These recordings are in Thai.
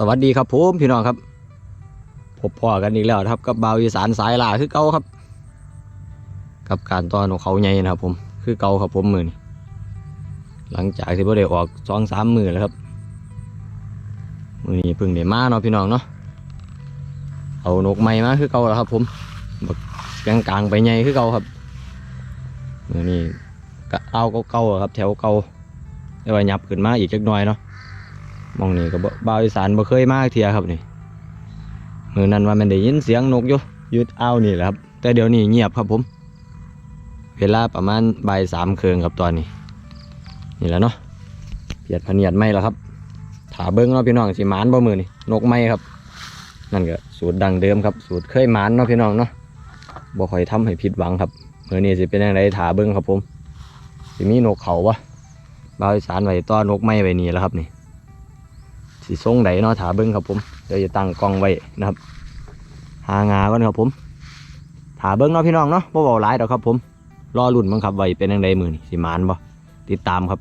สวัสดีครับผมพี่น้องครับพบพ่อกันอีกแล้วครับ กับบ่าวอีสานสายล่าคือเก่าครับ กับการต้อนของเขาใหญ่นะครับ ผมคือเก่าครับผมมือนหลังจากที่พ่ได้ออกสองสามมือแล้วครับมือนี้พิ่งได้มาเนาะพี่น้องเนาะเอานกไม้มาคือเก่าแล้วครับ ผมบักกลางกลางๆไปใหญ่คือเก่าครับมือนี้ก็เอาเก่าๆครับ แถวเก่าแต่ว่ายับขึ้นมาอีกจักหน่อยเนาะ มองนี่ก็บ่บ่าวอีสานบ่เคยมาเทียครับนี่มือนั้นว่ามันได้ยินเสียงนกอยู่ยุดอ้านี่แหละครับ แต่เดี๋ยวนี้เงียบครับผม เวลาประมาณบ่ายสามเคืองครับตอนนี้ นี่แหละเนาะเปียดพเนียดไม่แล้วครับถาเบิ้งเนาะพี่น้องสิหมานบ่มือนี่นกไม่ครับ นั่นก็สูตรดังเดิมครับ สูตรเคยหมานเนาะพี่น้องเนาะบ่ค่อยทำให้ผิดหวังครับมือนี้สิเป็นยังไงถาเบิ้งครับผมสิมีนกเขาปะบ่าวอีสานไว้ต้อนนกไม่ไว้นี่แล้วครับนี่ สีทรงไหนเนาะถาเบิ้งครับผมเดี๋ยวจะตั้งกล้องไว้นะครับ หางาก่อนครับผมถาเบิ้งเนาะพี่น้องเนาะบ่เบาหลายดอกครับผม รอรุ่นมั้งครับไว้เป็นยังไงมือนี่สิมานบ่ติดตามครับ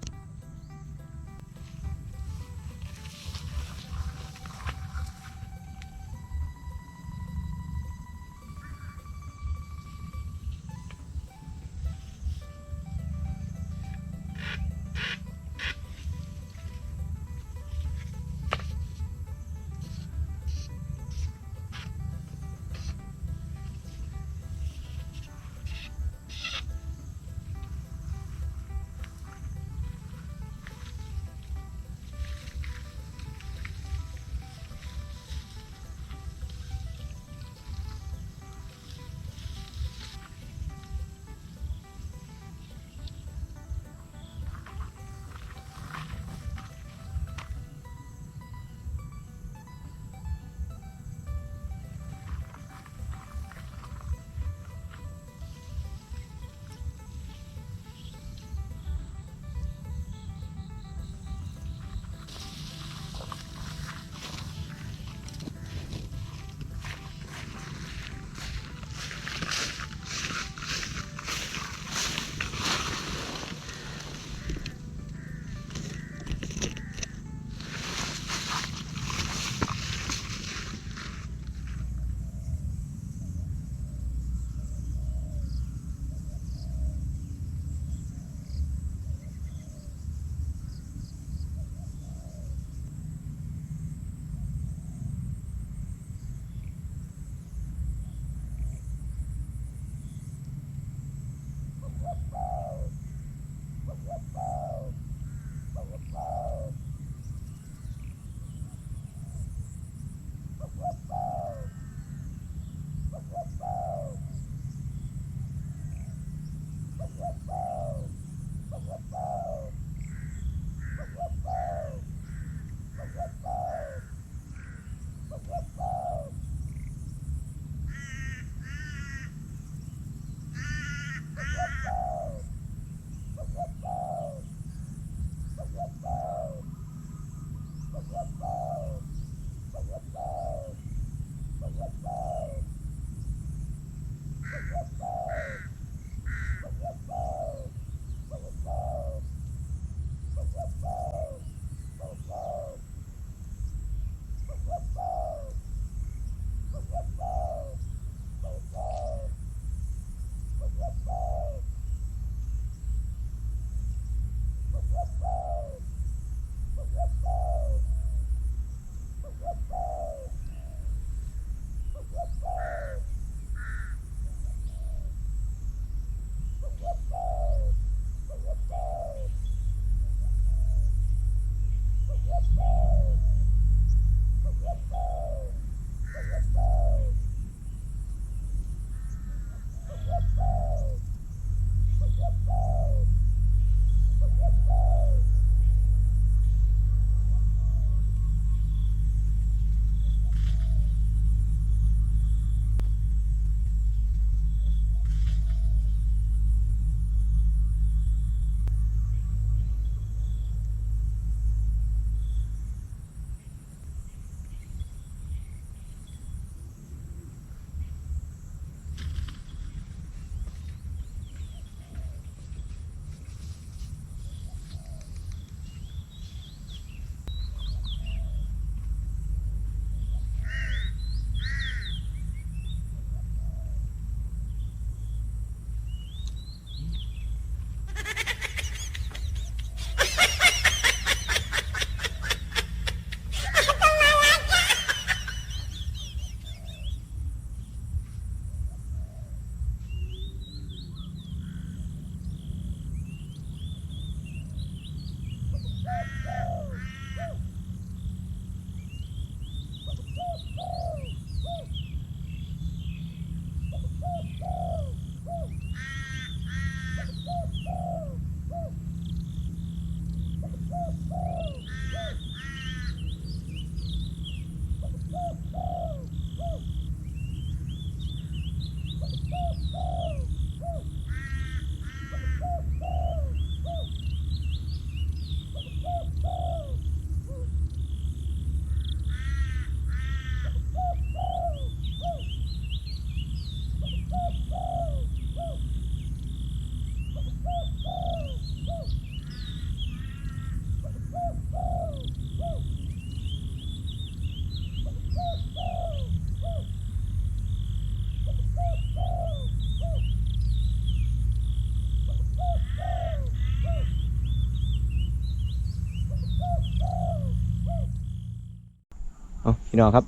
พี่น้องครับ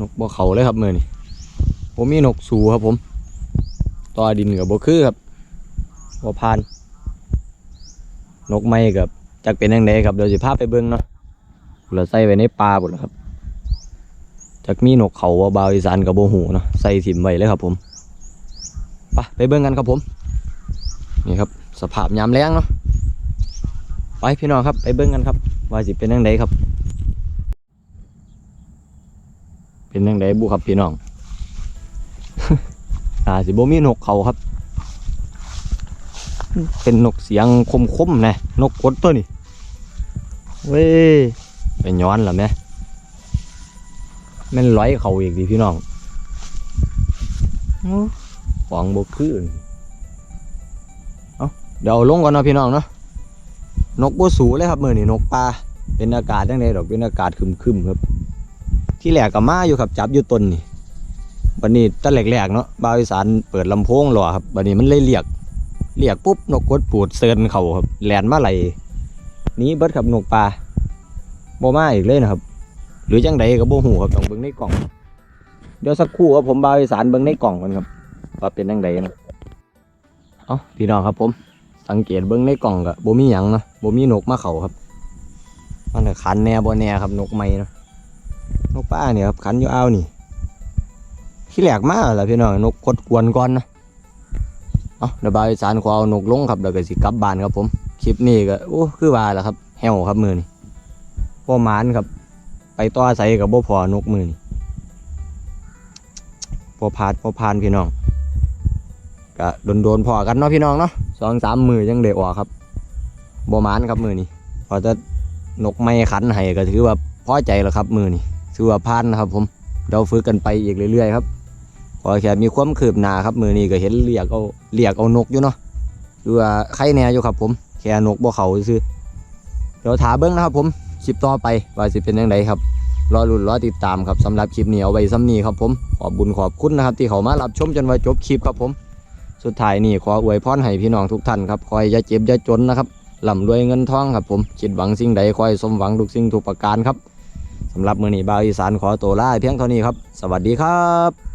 นกบ่เขาเลยครับมือนี่ผมมีนกสูครับผมต่อดินกับบ่คือครับบ่พาน นกไม้กับจักเป็นยังไงครับเดี๋ยวสิพาไปเบิ่งเนาะเราใส่ไว้ในป่าหมดแล้วครับจักมีนกเขาว่าบาวอีสานกับโบหูเนาะใส่ถิ่มไว้เลยครับผมไปไปเบิ่งกันครับผม นี่ครับ สภาพยามแรงเนาะไปพี่น้องครับ ไปเบิ่งกันครับ ว่าสิเป็นยังไงครับ เป็นยังไงบุครับพี่น้องอาสิบ่มีนกเขาครับ เป็นนกเสียงคมๆนะนกกดตัวนี่เว้ยไปย้อนเหรอแม่แม่นร้อยเขาอีกดิพี่น้องอื้อของบกคือเอาเดี๋ยวเอาลงก่อนเนาะพี่น้องเนาะนกบัสูเลยครับมือนี่นกปลาเป็นอากาศจังไดดอกเป็นอากาศครึมๆครับ ที่แหลกกับมาอยู่ครับจับอยู่ต้นนี่บันนี้ตั้งแหลกๆเนาะบาวอีสานเปิดลำโพงหล่อครับบันนี้มันเลยเรียกเรียกปุ๊บนกกดปูดเซินเขาครับแหลนมาไหลนี้เบิดครับนกปลาบ่มาอีกเลยนะครับ หรือจังใดก็บ่หูครับต้องเบิ่งในกล่อง เดี๋ยวสักครู่ครับผมบาวอีสานเบิ่งในกล่องกันครับว่าเป็นจังใดนะเอ้าพี่น้องครับผม สังเกตเบิ่งในกล่องก็บ่มีหยังเนาะบ่มีนกมาเขาครับ มันก็ขันแน่บ่แน่ครับนกไม้เนาะ นกป้าเนี่ยครับขันอยู่เอานี่ขี้แหลกมากแหละพี่น้องนกกดกวนก่อนนะเอาเดี๋ยวบาวอีสานขอเอานกลงครับเดี๋ยวก็สิกลับบ้านครับผมคลิปนี้ก็โอ้คือว่าแหละครับแหวครับมือนี่พ่อหมานครับ ไปต่อใส่กับบ่พอนกมือนี่พอพาดพอพานพี่น้องก็โดนโดนพอกันเนาะพี่น้องเนาะสองสามมือยังเด็กออกครับบ่หมานครับมือนี่พอจะนกไม่ขันให้ก็ถือว่าพอใจแล้วครับมือนี่ ถือว่าพานนะครับ ผมเดี๋ยวฝึกกันไปอีกเรื่อยๆครับพอแค่มีความคืบหน้าครับมือนี้ก็เห็นเรียกเอาเรียกเอานกอยู่เนาะคือว่าใครแน่อยู่ครับ ผมแค่นกบ่เขาซื้อเดี๋ยวถาเบิ้งนะครับ ผมคลิปต่อไปว่าสิเป็นยังไงครับรอรุ่นรอติดตามครับสำหรับคลิปนี้เอาไว้ซ้ำนี้ครับผมขอบบุญขอบคุณนะครับ ที่เขามารับชมจนว่าจบคลิปครับผม สุดท้ายนี่ขออวยพรให้พี่น้องทุกท่านครับคอยอย่าเจ็บอย่าจนนะครับร่ำรวยเงินทองครับผมคิดหวังสิ่งใดคอยสมหวังทุกสิ่งทุกประการครับ สำหรับมือนี้บ่าวอีสานขอตัวลาเพียงเท่านี้ครับ สวัสดีครับ